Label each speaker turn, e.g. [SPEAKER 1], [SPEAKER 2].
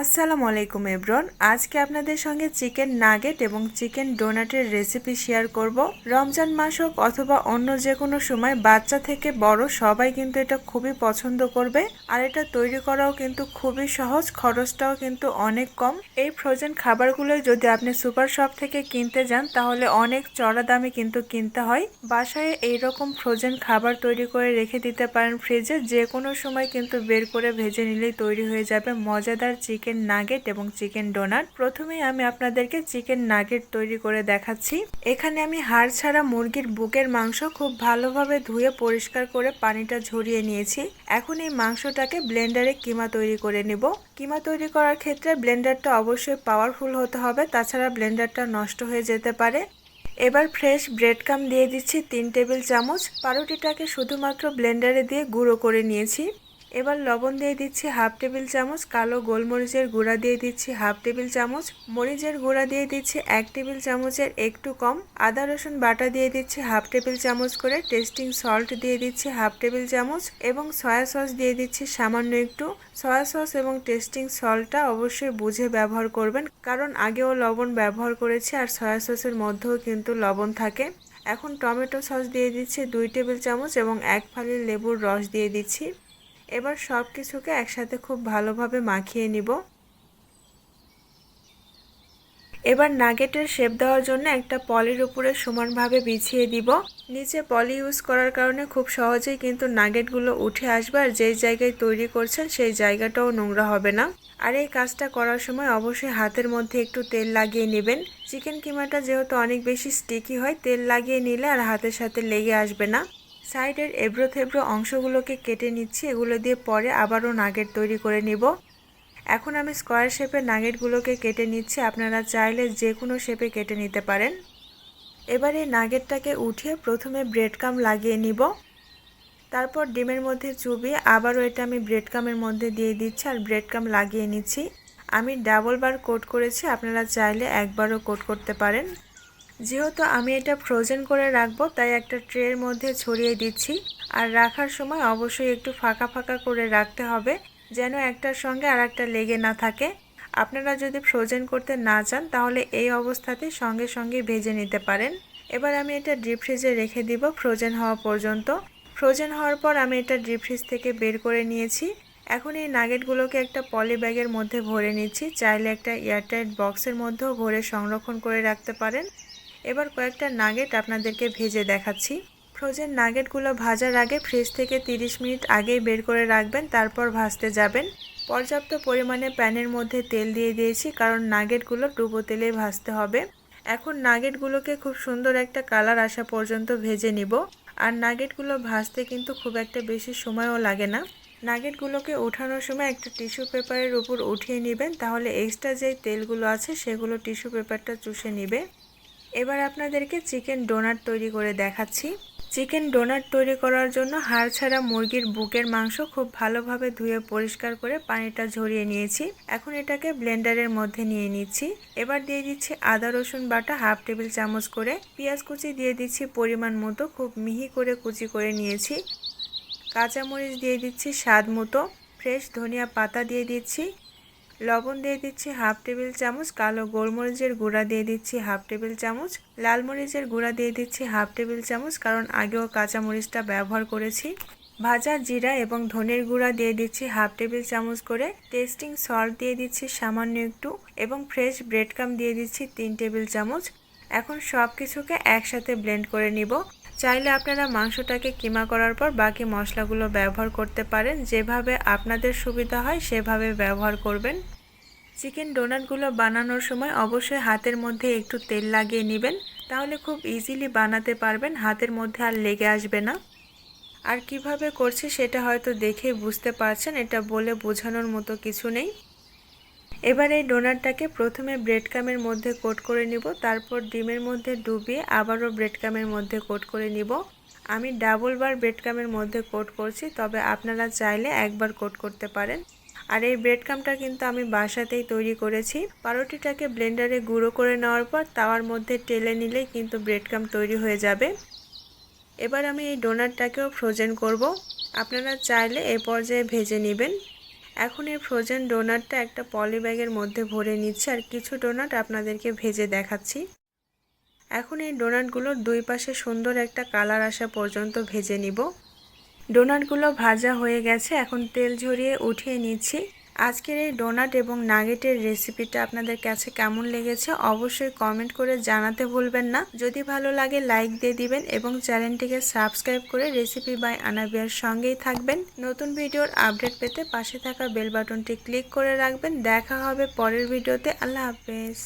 [SPEAKER 1] আসসালামু আলাইকুম এব্রন আজকে আপনাদের সঙ্গে চিকেন নাগেট এবং চিকেন ডোনাটের রেসিপি শেয়ার করব। রমজান মাস হোক অথবা অন্য যে কোনো সময়, বাচ্চা থেকে বড় সবাই কিন্তু এটা খুবই পছন্দ করবে। আর এটা তৈরি করাও কিন্তু খুবই সহজ, খরচটাও কিন্তু অনেক কম। এই ফ্রোজেন খাবারগুলো যদি আপনি সুপার শপ থেকে কিনতে যান, তাহলে অনেক চড়া দামে কিন্তু কিনতে হয়। বাসায় এইরকম ফ্রোজেন খাবার তৈরি করে রেখে দিতে পারেন ফ্রিজে যে কোনো সময় কিন্তু বের করে ভেজে নিলেই তৈরি হয়ে যাবে। মজাদার চিকেন নাগেট এবং চিকেন ডোনাট। প্রথমেই আমি আপনাদেরকে চিকেন নাগেট তৈরি করে দেখাচ্ছি। এখানে আমি হাড় ছাড়া মুরগির বুকের মাংস খুব ভালোভাবে ধুয়ে পরিষ্কার করে পানিটা ঝরিয়ে নিয়েছি। এখন এই মাংসটাকে ব্লেন্ডারে কিমা তৈরি করে নেব। কিমা তৈরি করার ক্ষেত্রে ব্লেন্ডারটা অবশ্যই পাওয়ারফুল হতে হবে, তাছাড়া ব্লেন্ডারটা নষ্ট হয়ে যেতে পারে। এবার ফ্রেশ ব্রেড কাম দিয়ে দিচ্ছি তিন টেবিল চামচ। পাউরুটিটাকে শুধুমাত্র ব্লেন্ডারে দিয়ে গুঁড়ো করে নিয়েছি। এবার লবণ দিয়ে দিচ্ছি হাফ টেবিল চামচ কালো গোলমরিচের গুঁড়া দিয়ে দিচ্ছি হাফ টেবিল চামচ। মরিচের গুঁড়া দিয়ে দিচ্ছি এক টেবিল চামচের একটু কম। আদা, রসুন বাটা দিয়ে দিচ্ছি হাফ টেবিল চামচ করে টেস্টিং সল্ট দিয়ে দিচ্ছি হাফ টেবিল চামচ এবং সয়া সস দিয়ে দিচ্ছি সামান্য একটু। সয়া সস এবং টেস্টিং সল্টটা অবশ্যই বুঝে ব্যবহার করবেন কারণ আগেও লবণ ব্যবহার করেছি আর সয়া সসের মধ্যেও কিন্তু লবণ থাকে। এখন টমেটো সস দিয়ে দিচ্ছি দুই টেবিল চামচ এবং এক ফালি লেবুর রস দিয়ে দিচ্ছি। এবার সব কিছুকে একসাথে খুব ভালোভাবে মাখিয়ে নিব। এবার নাগেটের শেপ দেওয়ার জন্য একটা পলির উপরে সমানভাবে বিছিয়ে দিব। নিচে পলি ইউজ করার কারণে খুব সহজেই কিন্তু নাগেটগুলো উঠে আসবে আর যেই জায়গায় তৈরি করছেন সেই জায়গাটাও নোংরা হবে না। আর এই কাজটা করার সময় অবশ্যই হাতের মধ্যে একটু তেল লাগিয়ে নেবেন। চিকেন কিমাটা যেহেতু অনেক বেশি স্টিকি হয়, তেল লাগিয়ে নিলে আর হাতের সাথে লেগে আসবে না। সাইডের এবড়ো থেবড়ো অংশগুলোকে কেটে নিচ্ছি, এগুলো দিয়ে পরে আবারও নাগেট তৈরি করে নিব। এখন আমি স্কোয়ার শেপের নাগেটগুলোকে কেটে নিচ্ছি, আপনারা চাইলে যে কোনো শেপে কেটে নিতে পারেন। এবার এই নাগেটটাকে উঠিয়ে প্রথমে ব্রেড কাম লাগিয়ে নিব। তারপর ডিমের মধ্যে চুবিয়ে আবারও এটা আমি ব্রেড কামের মধ্যে দিয়ে দিচ্ছি আর ব্রেড কাম লাগিয়ে নিচ্ছি। আমি ডাবল বার কোট করেছি, আপনারা চাইলে একবারও কোট করতে পারেন। যেহেতু আমি এটা ফ্রোজেন করে রাখব, তাই একটা ট্রের মধ্যে ছড়িয়ে দিচ্ছি। আর রাখার সময় অবশ্যই একটু ফাঁকা ফাঁকা করে রাখতে হবে, যেন একটার সঙ্গে আর একটা লেগে না থাকে। আপনারা যদি ফ্রোজেন করতে না চান, তাহলে এই অবস্থাতে সঙ্গে সঙ্গে ভেজে নিতে পারেন। এবার আমি এটা ডিপ ফ্রিজে রেখে দিব ফ্রোজেন হওয়া পর্যন্ত। ফ্রোজেন হওয়ার পর আমি এটা ডিপ ফ্রিজ থেকে বের করে নিয়েছি। এখন এই নাগেটগুলোকে একটা পলি ব্যাগের মধ্যে ভরে নিচ্ছি। চাইলে একটা এয়ারটাইট বক্সের মধ্যেও ভরে সংরক্ষণ করে রাখতে পারেন। এবার কয়েকটা নাগেট আপনাদেরকে ভেজে দেখাচ্ছি। ফ্রোজেন নাগেটগুলো ভাজার আগে ফ্রিজ থেকে 30 মিনিট আগেই বের করে রাখবেন, তারপর ভাজতে যাবেন। পর্যাপ্ত পরিমাণে প্যানের মধ্যে তেল দিয়ে দিয়েছি, কারণ নাগেটগুলো ডুবো তেলেই ভাজতে হবে। এখন নাগেটগুলোকে খুব সুন্দর একটা কালার আসা পর্যন্ত ভেজে নিব। আর নাগেটগুলো ভাজতে কিন্তু খুব একটা বেশি সময়ও লাগে না। নাগেটগুলোকে ওঠানোর সময় একটা টিস্যু পেপারের উপর উঠিয়ে নেবেন, তাহলে এক্সট্রা যেই তেলগুলো আছে সেগুলো টিস্যু পেপারটা চুষে নিবে। এবার আপনাদেরকে চিকেন ডোনাট তৈরি করে দেখাচ্ছি। চিকেন ডোনাট তৈরি করার জন্য হাড় ছাড়া মুরগির বুকের মাংস খুব ভালোভাবে ধুয়ে পরিষ্কার করে পানিটা ঝরিয়ে নিয়েছি। এখন এটাকে ব্লেন্ডারের মধ্যে নিয়ে নিচ্ছি। এবার দিয়ে দিচ্ছি আদা, রসুন বাটা হাফ টেবিল চামচ করে। পেঁয়াজ কুচি দিয়ে দিচ্ছি পরিমাণ মতো, খুব মিহি করে কুচি করে নিয়েছি। কাঁচামরিচ দিয়ে দিচ্ছি স্বাদ মতো। ফ্রেশ ধনিয়া পাতা দিয়ে দিচ্ছি। লবণ দিয়ে দিচ্ছি হাফ টেবিল চামচ কালো গোলমরিচের গুঁড়া দিয়ে দিচ্ছি হাফ টেবিল চামচ। লাল মরিচের গুঁড়া দিয়ে দিচ্ছি হাফ টেবিল চামচ কারণ আগেও কাঁচা মরিচটা ব্যবহার করেছি। ভাজা জিরা এবং ধনের গুঁড়া দিয়ে দিচ্ছি হাফ টেবিল চামচ করে। টেস্টিং সল্ট দিয়ে দিচ্ছি সামান্য একটু এবং ফ্রেশ ব্রেড কাম দিয়ে দিচ্ছি তিন টেবিল চামচ। এখন সব কিছুকে একসাথে ব্লেন্ড করে নিব। চাইলে আপনারা মাংসটাকে কিমা করার পর বাকি মশলাগুলো ব্যবহার করতে পারেন। যেভাবে আপনাদের সুবিধা হয়, সেভাবে ব্যবহার করবেন। চিকেন ডোনাটগুলো বানানোর সময় অবশ্যই হাতের মধ্যে একটু তেল লাগিয়ে নেবেন। তাহলে খুব ইজিলি বানাতে পারবেন, হাতের মধ্যে আর লেগে আসবে না। আর কীভাবে করছি সেটা হয়তো দেখে বুঝতে পারছেন, এটা বলে বোঝানোর মতো কিছু নেই। এবার এই ডোনারটাকে প্রথমে ব্রেড কামের মধ্যে কোট করে নিব, তারপর ডিমের মধ্যে ডুবিয়ে আবারও ব্রেড কামের মধ্যে কোট করে নিব। আমি ডাবল বার ব্রেড মধ্যে কোট করছি, তবে আপনারা চাইলে একবার কোট করতে পারেন। আর এই ব্রেড কামটা কিন্তু আমি বাসাতেই তৈরি করেছি। পাউরুটিটাকে ব্লেন্ডারে গুঁড়ো করে নেওয়ার পর তাওয়ার মধ্যে টেলে নিলেই কিন্তু ব্রেড কাম তৈরি হয়ে যাবে। এবার আমি এই ডোনারটাকেও ফ্রোজেন করব। আপনারা চাইলে এ পর্যায়ে ভেজে নেবেন। এখন এই ফ্রোজেন ডোনাটটা একটা পলি ব্যাগের মধ্যে ভরে নিচ্ছে আর কিছু ডোনাট আপনাদেরকে ভেজে দেখাচ্ছি। এখন এই ডোনাটগুলোর দুই পাশে সুন্দর একটা কালার আসা পর্যন্ত ভেজে নিব। ডোনাটগুলো ভাজা হয়ে গেছে, এখন তেল ঝরিয়ে উঠিয়ে নিচ্ছি। আজকের এই ডোনাট এবং নাগেটের রেসিপিটা আপনাদের কাছে কেমন লেগেছে অবশ্যই কমেন্ট করে জানাতে ভুলবেন না। যদি ভালো লাগে লাইক দিয়ে দিবেন এবং চ্যানেলটিকে সাবস্ক্রাইব করে রেসিপি বাই আনাবিয়ার সঙ্গেই থাকবেন। নতুন ভিডিওর আপডেট পেতে পাশে থাকা বেল বাটনটি ক্লিক করে রাখবেন। দেখা হবে পরের ভিডিওতে। আল্লাহ হাফেজ।